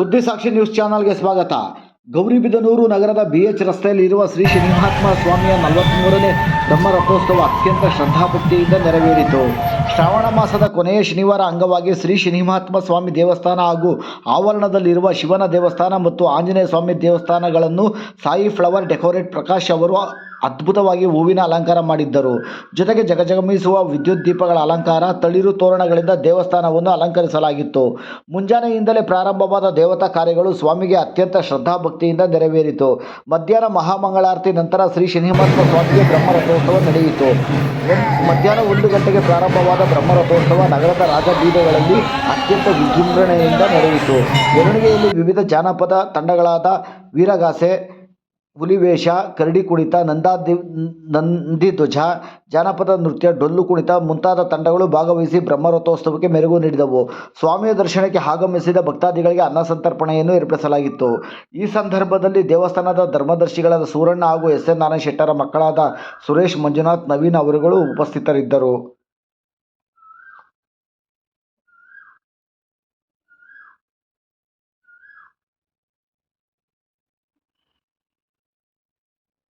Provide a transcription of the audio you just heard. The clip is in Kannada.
ಸುದ್ದಿ ಸಾಕ್ಷಿ ನ್ಯೂಸ್ ಚಾನಲ್ಗೆ ಸ್ವಾಗತ. ಗೌರಿಬಿದನೂರು ನಗರದ ಬಿಎಚ್ ರಸ್ತೆಯಲ್ಲಿ ಇರುವ ಶ್ರೀ ಶ್ರೀನಿಮಹಾತ್ಮ ಸ್ವಾಮಿಯ ನಲವತ್ತ್ಮೂರನೇ ಬ್ರಹ್ಮರಥೋತ್ಸವ ಅತ್ಯಂತ ಶ್ರದ್ಧಾಭಕ್ತಿಯಿಂದ ನೆರವೇರಿತು. ಶ್ರಾವಣ ಮಾಸದ ಕೊನೆಯ ಶನಿವಾರ ಅಂಗವಾಗಿ ಶ್ರೀ ಶ್ರೀನಿಮಹಾತ್ಮ ಸ್ವಾಮಿ ದೇವಸ್ಥಾನ ಹಾಗೂ ಆವರಣದಲ್ಲಿರುವ ಶಿವನ ದೇವಸ್ಥಾನ ಮತ್ತು ಆಂಜನೇಯ ಸ್ವಾಮಿ ದೇವಸ್ಥಾನಗಳನ್ನು ಸಾಯಿ ಫ್ಲವರ್ ಡೆಕೋರೇಟ್ ಪ್ರಕಾಶ್ ಅವರು ಅದ್ಭುತವಾಗಿ ಹೂವಿನ ಅಲಂಕಾರ ಮಾಡಿದ್ದರು. ಜೊತೆಗೆ ಜಗಜಗಮಿಸುವ ವಿದ್ಯುತ್ ದೀಪಗಳ ಅಲಂಕಾರ, ತಳಿರು ತೋರಣಗಳಿಂದ ದೇವಸ್ಥಾನವನ್ನು ಅಲಂಕರಿಸಲಾಗಿತ್ತು. ಮುಂಜಾನೆಯಿಂದಲೇ ಪ್ರಾರಂಭವಾದ ದೇವತಾ ಕಾರ್ಯಗಳು ಸ್ವಾಮಿಗೆ ಅತ್ಯಂತ ಶ್ರದ್ಧಾಭಕ್ತಿಯಿಂದ ನೆರವೇರಿತು. ಮಧ್ಯಾಹ್ನ ಮಹಾಮಂಗಳಾರತಿ ನಂತರ ಶ್ರೀ ಶ್ರೀನಿವಾಸ ಸ್ವಾಮಿಗೆ ಬ್ರಹ್ಮರಥೋತ್ಸವ ನಡೆಯಿತು. ಮಧ್ಯಾಹ್ನ ಒಂದು ಗಂಟೆಗೆ ಪ್ರಾರಂಭವಾದ ಬ್ರಹ್ಮರಥೋತ್ಸವ ನಗರದ ರಾಜಬೀದಗಳಲ್ಲಿ ಅತ್ಯಂತ ವಿಜೃಂಭಣೆಯಿಂದ ನಡೆಯಿತು. ಮೆರವಣಿಗೆಯಲ್ಲಿ ವಿವಿಧ ಜಾನಪದ ತಂಡಗಳಾದ ವೀರಗಾಸೆ ಹುಲಿವೇಷ, ಕರಡಿ ಕುಣಿತ, ನಂದಾದಿ ಧ್ವಜ ಜಾನಪದ ನೃತ್ಯ ಡೊಳ್ಳು ಕುಣಿತ ಮುಂತಾದ ತಂಡಗಳು ಭಾಗವಹಿಸಿ ಬ್ರಹ್ಮರಥೋತ್ಸವಕ್ಕೆ ಮೆರುಗು ನೀಡಿದವು. ಸ್ವಾಮಿಯ ದರ್ಶನಕ್ಕೆ ಆಗಮಿಸಿದ ಭಕ್ತಾದಿಗಳಿಗೆ ಅನ್ನ ಸಂತರ್ಪಣೆಯನ್ನು ಏರ್ಪಡಿಸಲಾಗಿತ್ತು. ಈ ಸಂದರ್ಭದಲ್ಲಿ ದೇವಸ್ಥಾನದ ಧರ್ಮದರ್ಶಿಗಳಾದ ಸೂರಣ್ಣ ಹಾಗೂ ಎಸ್ ಎನ್ ನಾರಾಯಣ ಶೆಟ್ಟರ ಮಕ್ಕಳಾದ ಸುರೇಶ್ ಮಂಜುನಾಥ್, ನವೀನ್ ಅವರುಗಳು ಉಪಸ್ಥಿತರಿದ್ದರು.